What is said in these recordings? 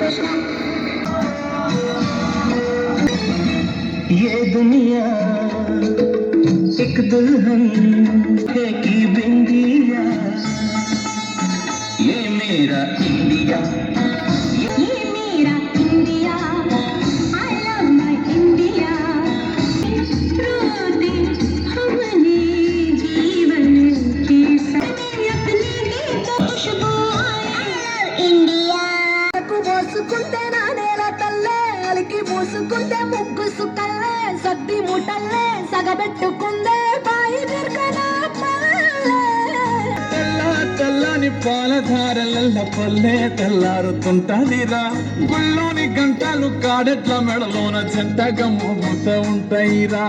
ये दुनिया एक दुल्हन है की बिंदिया। ये मेरा इंडिया। సద్ది మూటల్లే సగబెట్టుకుందే బాయి తెల్ల తెల్లని పాలధారల పల్లె తెల్లారుతుంటదిరా. గుళ్ళోని గంటలు కాడెట్ల మెడలోన జంటగా మోగుతూ ఉంటాయిరా.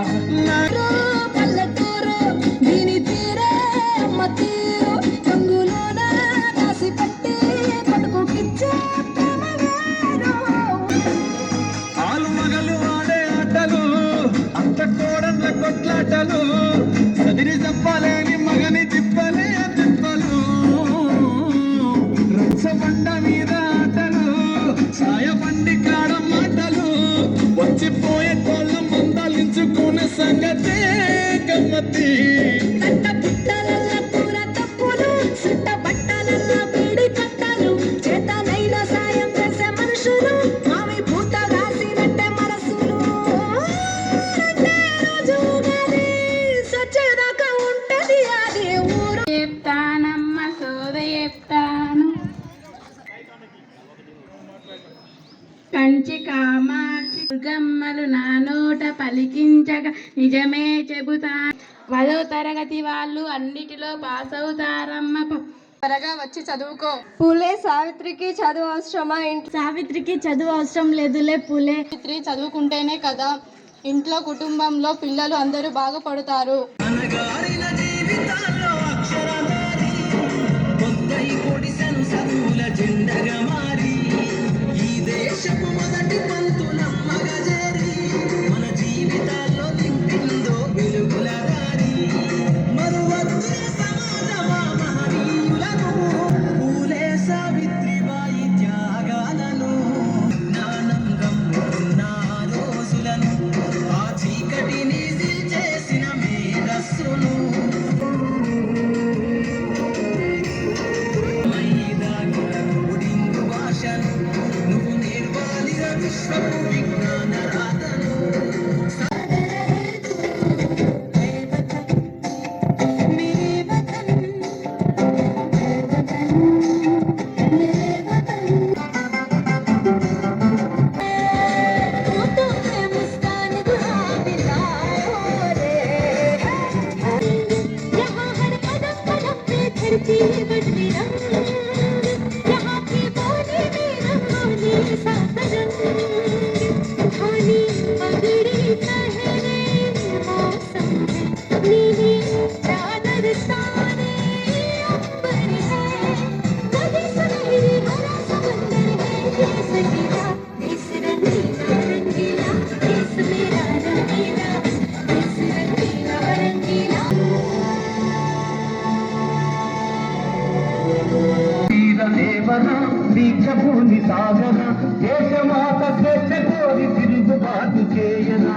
I need to Kanchi Kamakshi దుర్గమ్మలు నా నోట పలికించగా నిజమే చెబుతా. పదో తరగతి వాళ్ళు అన్నిటిలో పాస్ అవుతారమ్మ త్వరగా వచ్చి చదువుకో. పూలే సావిత్రికి చదువు అవసరమా ఇంటి సావిత్రికి చదువు అవసరం లేదులే పూలే. సావిత్రి చదువుకుంటేనే కదా ఇంట్లో కుటుంబంలో పిల్లలు అందరూ బాగుపడతారు. দিনে దీక్షభూమి సాగన దేశమాత స్వేచ్ఛ కోరి తిరుగుబాటు చేయన.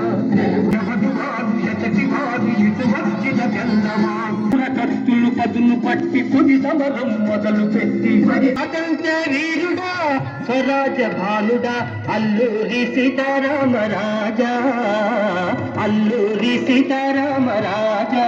కత్తులు పదును పట్టి పుది సమరం మొదలు పెట్టి. అతంత వీరుడా స్వరాజ భానుడా అల్లూరి సీతారామ రాజా. అల్లూరి సీతారామ రాజా.